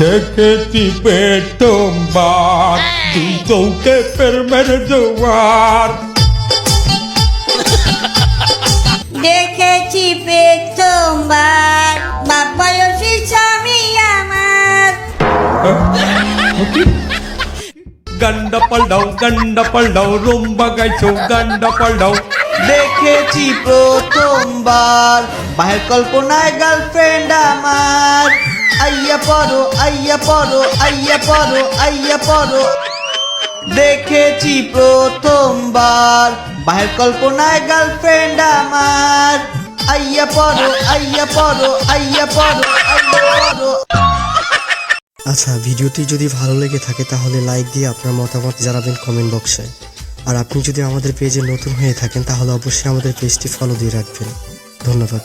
দেখেছি প্রথমবার দুই চৌকে ফের মেরে দেওয়ার দেখেছি প্রথমবার বাপ বয়সী স্বামী আমার। গন্ডা পাল্টাও গন্ডা পাল্টাও রুম্বা গাইছো গন্ডা পাল্টাও। দেখেছি প্রথমবার। বাহের কল্পনায় গার্লফ্রেন্ড আমার। আইয়া পড়ো আইয়া পড়ো আইয়া পড়ো আইয়া পড়ো। দেখেছি প্রথমবার। বাহের কল্পনায় গার্লফ্রেন্ড আমার। আইয়া পড়ো আইয়া পড়ো আইয়া পড়ো আচ্ছা ভিডিওটি যদি ভালো লেগে থাকে তাহলে লাইক দিয়ে আপনার মতামত জানাবেন কমেন্ট বক্সে আর আপনি যদি আমাদের পেজে নতুন হয়ে থাকেন তাহলে অবশ্যই আমাদের পেজটি ফলো দিয়ে রাখবেন। ধন্যবাদ।